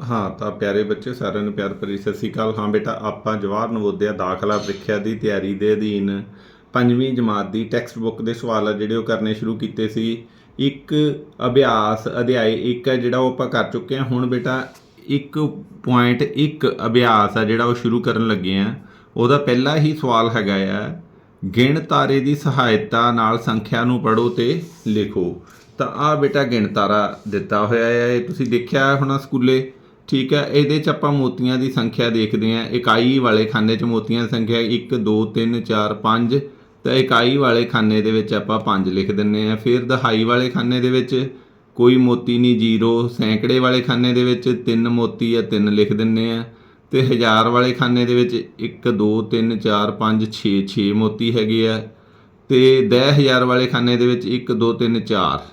ਹਾਂ, ਤਾਂ ਪਿਆਰੇ ਬੱਚੇ ਸਾਰਿਆਂ ਨੂੰ ਪਿਆਰ ਭਰੀ ਸਤਿ ਸ਼੍ਰੀ ਅਕਾਲ। ਹਾਂ ਬੇਟਾ, ਆਪਾਂ ਜਵਾਹਰ ਨਵੋਦਿਆ ਦਾਖਲਾ ਪ੍ਰੀਖਿਆ ਦੀ ਤਿਆਰੀ ਦੇ ਅਧੀਨ ਪੰਜਵੀਂ ਜਮਾਤ ਦੀ ਟੈਕਸਟ ਬੁੱਕ ਦੇ ਸਵਾਲ ਆ ਜਿਹੜੇ ਉਹ ਕਰਨੇ ਸ਼ੁਰੂ ਕੀਤੇ ਸੀ। ਇੱਕ ਅਭਿਆਸ ਅਧਿਆਇ ਇੱਕ ਹੈ ਜਿਹੜਾ ਉਹ ਆਪਾਂ ਕਰ ਚੁੱਕੇ ਹਾਂ। ਹੁਣ ਬੇਟਾ 1.1 ਅਭਿਆਸ ਆ ਜਿਹੜਾ ਉਹ ਸ਼ੁਰੂ ਕਰਨ ਲੱਗੇ ਆ ਉਹਦਾ ਪਹਿਲਾ ਹੀ ਸਵਾਲ ਹੈਗਾ ਆ, ਗਿਣ ਤਾਰੇ ਦੀ ਸਹਾਇਤਾ ਨਾਲ ਸੰਖਿਆ ਨੂੰ ਪੜੋ ਤੇ ਲਿਖੋ। ਤਾਂ ਆ ਬੇਟਾ ਗਿਣ ਤਾਰਾ ਦਿੱਤਾ ਹੋਇਆ ਹੈ ਇਹ ਤੁਸੀਂ ਦੇਖਿਆ ਹੋਣਾ ਸਕੂਲੇ? ਠੀਕ ਹੈ, ਇਹਦੇ ਚ ਆਪਾਂ ਮੋਤੀਆਂ ਦੀ ਸੰਖਿਆ ਦੇਖਦੇ ਹਾਂ। ਇਕਾਈ ਵਾਲੇ ਖਾਨੇ ਚ ਮੋਤੀਆਂ ਦੀ ਸੰਖਿਆ 1 2 3 4 5 ਤਾਂ ਇਕਾਈ ਵਾਲੇ ਖਾਨੇ ਦੇ ਵਿੱਚ ਆਪਾਂ 5 ਲਿਖ ਦਿੰਨੇ ਆ ਫਿਰ ਦਹਾਈ ਵਾਲੇ ਖਾਨੇ ਦੇ ਵਿੱਚ ਕੋਈ ਮੋਤੀ ਨਹੀਂ, ਜ਼ੀਰੋ। ਸੈਂਕੜੇ ਵਾਲੇ ਖਾਨੇ ਦੇ ਵਿੱਚ ਤਿੰਨ ਮੋਤੀ ਆ ਤਿੰਨ ਲਿਖ ਦਿੰਨੇ ਆ ਤੇ ਹਜ਼ਾਰ ਵਾਲੇ ਖਾਨੇ ਦੇ ਵਿੱਚ 1 2 3 4 5 6 6 ਮੋਤੀ ਹੈਗੇ ਆ। ਤੇ 10000 ਵਾਲੇ ਖਾਨੇ ਦੇ ਵਿੱਚ 1 2 3 4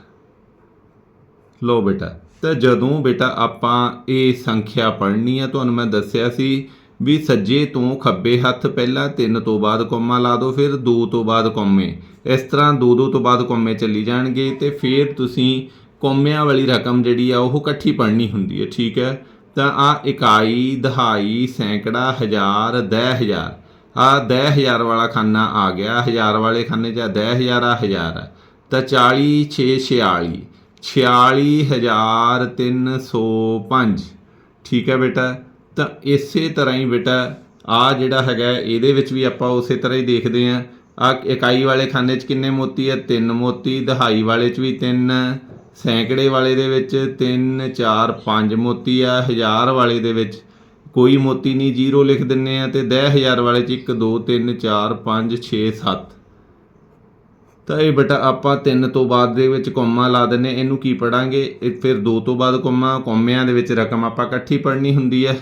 ਲਓ ਬੇਟਾ। ਤਾਂ ਜਦੋਂ ਬੇਟਾ ਆਪਾਂ ਇਹ ਸੰਖਿਆ ਪੜ੍ਹਨੀ ਆ, ਤੁਹਾਨੂੰ ਮੈਂ ਦੱਸਿਆ ਸੀ ਵੀ ਸੱਜੇ ਤੋਂ ਖੱਬੇ ਹੱਥ ਪਹਿਲਾਂ ਤਿੰਨ ਤੋਂ ਬਾਅਦ ਕੋਮਾ ਲਾ ਦਿਓ, ਫਿਰ ਦੋ ਤੋਂ ਬਾਅਦ ਕੋਮੇ। ਇਸ ਤਰ੍ਹਾਂ 2-2 ਤੋਂ ਬਾਅਦ ਕੋਮੇ ਚੱਲੀ ਜਾਣਗੇ ਤੇ ਫਿਰ ਤੁਸੀਂ ਕੋਮਿਆਂ ਵਾਲੀ ਰਕਮ ਜਿਹੜੀ ਆ, ਉਹ ਇਕੱਠੀ ਪੜ੍ਹਨੀ ਹੁੰਦੀ ਹੈ ਠੀਕ ਹੈ? ਤਾਂ ਆ ਇਕਾਈ, ਦਹਾਈ, ਸੈਂਕੜਾ, ਹਜ਼ਾਰ, ਦਹ ਹਜ਼ਾਰ। ਆ ਦਹ ਹਜ਼ਾਰ ਵਾਲਾ ਖਾਨਾ ਆ ਗਿਆ, ਹਜ਼ਾਰ ਵਾਲੇ ਖਾਨੇ 'ਚ ਦਹ ਹਜ਼ਾਰ, ਆ ਹਜ਼ਾਰ। ਤਾਂ 40 6 46 46305 ਠੀਕ ਹੈ ਬੇਟਾ? ਤਾਂ ਇਸੇ ਤਰ੍ਹਾਂ ਹੀ ਬੇਟਾ, ਆ ਜਿਹੜਾ ਹੈਗਾ, ਇਹਦੇ ਵਿੱਚ ਵੀ ਆਪਾਂ ਉਸੇ ਤਰ੍ਹਾਂ ਹੀ ਦੇਖਦੇ ਆਂ ਆ ਇਕਾਈ ਵਾਲੇ ਖਾਨੇ 'ਚ ਕਿੰਨੇ ਮੋਤੀ ਆ? ਤਿੰਨ ਮੋਤੀ, ਦਹਾਈ ਵਾਲੇ 'ਚ ਵੀ ਤਿੰਨ, ਸੈਂਕੜੇ ਵਾਲੇ ਦੇ ਵਿੱਚ 3 4 5 ਮੋਤੀ ਆ, ਹਜ਼ਾਰ ਵਾਲੇ ਦੇ ਵਿੱਚ। ਕੋਈ ਮੋਤੀ ਨਹੀਂ ਜ਼ੀਰੋ ਲਿਖ ਦਿੰਨੇ ਆ ਤੇ 10000 ਵਾਲੇ 'ਚ 1 2 3 4 5 6 7 ਤਾਂ ਇਹ ਬੇਟਾ ਆਪਾਂ 3 ਤੋਂ ਬਾਅਦ ਦੇ ਵਿੱਚ ਕੋਮਾ ਲਾ ਦਿੰਨੇ ਇਹਨੂੰ ਕੀ ਪੜਾਂਗੇ ਇਹ ਫਿਰ 2 ਤੋਂ ਬਾਅਦ ਕੋਮਾ, ਕੋਮਿਆਂ ਦੇ ਵਿੱਚ ਰਕਮ ਆਪਾਂ ਇਕੱਠੀ ਪੜਨੀ ਹੁੰਦੀ ਹੈ।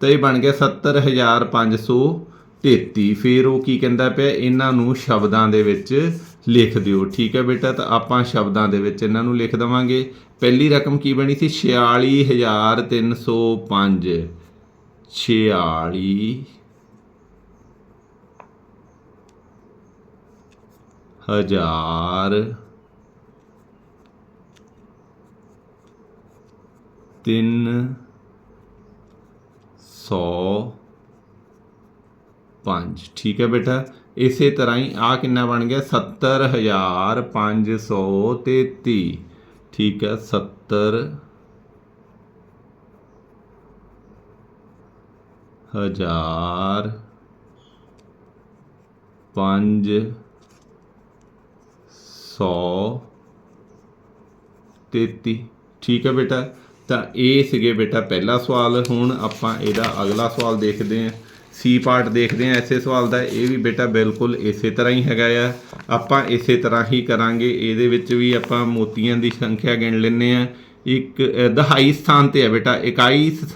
ਤਾਂ ਇਹ ਬਣ ਗਿਆ 70533 ਫਿਰ ਉਹ ਕੀ ਕਹਿੰਦਾ ਪਿਆ? ਇਹਨਾਂ ਨੂੰ ਸ਼ਬਦਾਂ ਦੇ ਵਿੱਚ ਲਿਖ ਦਿਓ। ਠੀਕ ਹੈ ਬੇਟਾ, ਤਾਂ ਆਪਾਂ ਸ਼ਬਦਾਂ ਦੇ ਵਿੱਚ ਇਹਨਾਂ ਨੂੰ ਲਿਖ ਦਵਾਂਗੇ। ਪਹਿਲੀ ਰਕਮ ਕੀ ਬਣੀ ਸੀ? 46305 46 ਹਜ਼ਾਰ ਤਿੰਨ ਸੌ ਪੰਜ ਠੀਕ ਹੈ ਬੇਟਾ ਇਸੇ ਤਰ੍ਹਾਂ ਹੀ ਆ ਕਿੰਨਾ ਬਣ ਗਿਆ 70533 ਠੀਕ ਹੈ 70 ਹਜ਼ਾਰ ਪੰਜ ਸੌ ਤੇਤੀ। ਠੀਕ ਹੈ ਬੇਟਾ, ਤਾਂ ਇਹ ਸੀਗੇ ਬੇਟਾ ਪਹਿਲਾ ਸਵਾਲ। ਹੁਣ ਆਪਾਂ ਇਹਦਾ ਅਗਲਾ ਸਵਾਲ ਦੇਖਦੇ ਹਾਂ। ਸੀ ਪਾਰਟ ਦੇਖਦੇ ਹਾਂ ਐਸੇ ਸਵਾਲ ਦਾ। ਇਹ ਵੀ ਬੇਟਾ ਬਿਲਕੁਲ ਇਸੇ ਤਰ੍ਹਾਂ ਹੀ ਹੈਗਾ ਆ। ਆਪਾਂ ਇਸੇ ਤਰ੍ਹਾਂ ਹੀ ਕਰਾਂਗੇ। ਇਹਦੇ ਵਿੱਚ ਵੀ ਆਪਾਂ ਮੋਤੀਆਂ ਦੀ ਸੰਖਿਆ ਗਿਣ ਲੈਂਦੇ ਆ ਇੱਕ ਦਹਾਈ ਸਥਾਨ ਤੇ ਹੈ ਬੇਟਾ। ਇਕਾਈ ਸ-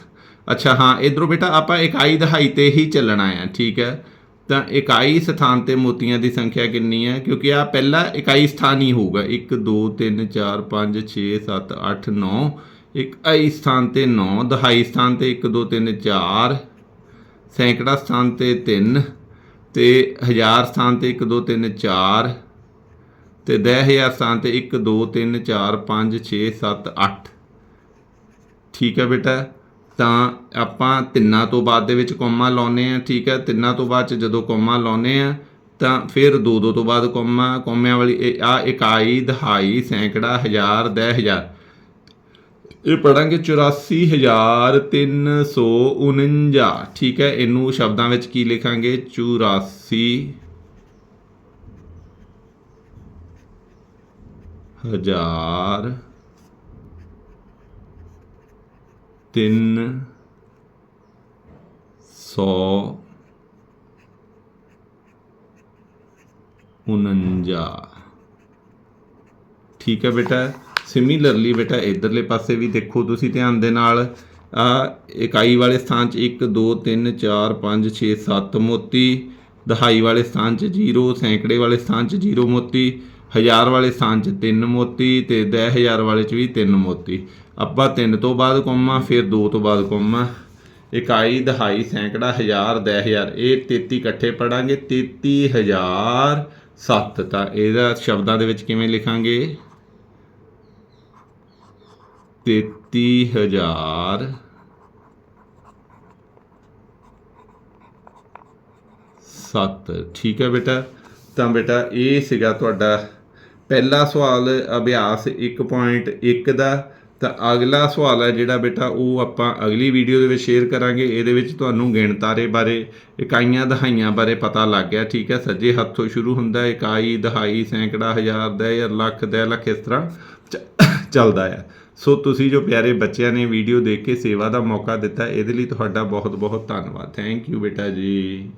ਅੱਛਾ, ਹਾਂ, ਇਧਰੋਂ ਬੇਟਾ ਆਪਾਂ ਇਕਾਈ ਦਹਾਈ ਤੇ ਹੀ ਚੱਲਣਾ ਆ। ਠੀਕ ਹੈ। ਤਾਂ ਇਕਾਈ ਸਥਾਨ ਤੇ ਮੋਤੀਆਂ ਦੀ ਸੰਖਿਆ ਕਿੰਨੀ ਹੈ? ਕਿਉਂਕਿ ਆ ਪਹਿਲਾ ਇਕਾਈ ਸਥਾਨ ਹੀ ਹੋਊਗਾ। 1 2 3 4 5 6 7 8 9 ਇਕਾਈ ਸਥਾਨ ਤੇ 9 ਦਹਾਈ ਸਥਾਨ ਤੇ 1 2 3 4 ਸੈਂਕੜਾ ਸਥਾਨ ਤੇ 3 ਤੇ ਹਜ਼ਾਰ ਸਥਾਨ ਤੇ 1 2 3 4 ਤੇ 10000 ਸਥਾਨ ਤੇ 1 2 3 4 5 6 7 8 ਠੀਕ ਹੈ ਬੇਟਾ? ਤਾਂ ਆਪਾਂ ਤਿੰਨਾਂ ਤੋਂ ਬਾਅਦ ਦੇ ਵਿੱਚ ਕੋਮਾ ਲਾਉਨੇ ਆ ਠੀਕ ਹੈ? ਤਿੰਨਾਂ ਤੋਂ ਬਾਅਦ ਚ ਜਦੋਂ ਕੋਮਾ ਲਾਉਨੇ ਆ ਤਾਂ ਫਿਰ ਦੋ ਦੋ ਤੋਂ ਬਾਅਦ ਕੋਮਾ ਕੋਮਿਆਂ ਵਾਲੀ ਆ ਇਕਾਈ ਦਹਾਈ, ਸੈਂਕੜਾ, ਹਜ਼ਾਰ, ਦਹ ਹਜ਼ਾਰ। ਇਹ ਪੜਾਂਗੇ 84349 ਠੀਕ ਹੈ? ਇਹਨੂੰ ਸ਼ਬਦਾਂ ਵਿੱਚ ਕੀ ਲਿਖਾਂਗੇ? 84 ਹਜ਼ਾਰ ਤਿੰਨ ਸੌ ਉਣੰਜਾ। ਠੀਕ ਹੈ ਬੇਟਾ ਸਿਮਿਲਰਲੀ ਬੇਟਾ, ਇਧਰਲੇ ਪਾਸੇ ਵੀ ਦੇਖੋ ਤੁਸੀਂ ਧਿਆਨ ਦੇ ਨਾਲ। ਆ, ਇਕਾਈ ਵਾਲੇ ਸਥਾਨ 'ਚ 1 2 3 4 5 6 7 ਮੋਤੀ। ਦਹਾਈ ਵਾਲੇ ਸਥਾਨ 'ਚ 0 ਸੈਂਕੜੇ ਵਾਲੇ ਸਥਾਨ 'ਚ 0 ਮੋਤੀ। 1000 ਵਾਲੇ ਸਥਾਨ ਤਿੰਨ 3 ਮੋਤੀ ਤੇ 10000 ਵਾਲੇ 'ਚ ਵੀ ਤਿੰਨ ਮੋਤੀ। ਆਪਾਂ ਤਿੰਨ ਤੋਂ ਬਾਅਦ ਕੋਮਾ, ਫਿਰ ਦੋ ਤੋਂ ਬਾਅਦ ਕੋਮਾ। ਇਕਾਈ, ਦਹਾਈ, ਸੈਂਕੜਾ, ਹਜ਼ਾਰ 10000 ਇਹ 33 ਇਕੱਠੇ ਪੜਾਂਗੇ 33000 7 ਤਾਂ ਇਹਦਾ ਸ਼ਬਦਾਂ ਦੇ ਵਿੱਚ ਕਿਵੇਂ ਲਿਖਾਂਗੇ? 33000 ਸੱਤ। ਠੀਕ ਹੈ ਬੇਟਾ? ਤਾਂ ਬੇਟਾ, ਇਹ ਸੀਗਾ ਤੁਹਾਡਾ ਪਹਿਲਾ ਸਵਾਲ ਅਭਿਆਸ 1.1 ਦਾ, ਤਾਂ ਅਗਲਾ ਸਵਾਲ ਹੈ ਜਿਹੜਾ ਬੇਟਾ, ਉਹ ਆਪਾਂ ਅਗਲੀ ਵੀਡੀਓ ਦੇ ਵਿੱਚ ਸ਼ੇਅਰ ਕਰਾਂਗੇ। ਇਹਦੇ ਵਿੱਚ ਤੁਹਾਨੂੰ ਗਿਣਤਾਰੇ ਬਾਰੇ, ਇਕਾਈਆਂ ਦਹਾਈਆਂ ਬਾਰੇ ਪਤਾ ਲੱਗ ਗਿਆ, ਠੀਕ ਹੈ? ਸੱਜੇ ਹੱਥੋਂ ਸ਼ੁਰੂ ਹੁੰਦਾ ਹੈ ਇਕਾਈ, ਦਹਾਈ, ਸੈਂਕੜਾ, ਹਜ਼ਾਰ ਦਾ ਜਾਂ ਲੱਖ ਦਾ ਲੱਖ, ਇਸ ਤਰ੍ਹਾਂ ਚ- ਚੱਲਦਾ ਆ ਸੋ ਤੁਸੀਂ ਜੋ ਪਿਆਰੇ ਬੱਚਿਆਂ ਨੇ ਵੀਡੀਓ ਦੇਖ ਕੇ ਸੇਵਾ ਦਾ ਮੌਕਾ ਦਿੱਤਾ, ਇਹਦੇ ਲਈ ਤੁਹਾਡਾ ਬਹੁਤ ਬਹੁਤ ਧੰਨਵਾਦ। ਥੈਂਕ ਯੂ ਬੇਟਾ ਜੀ।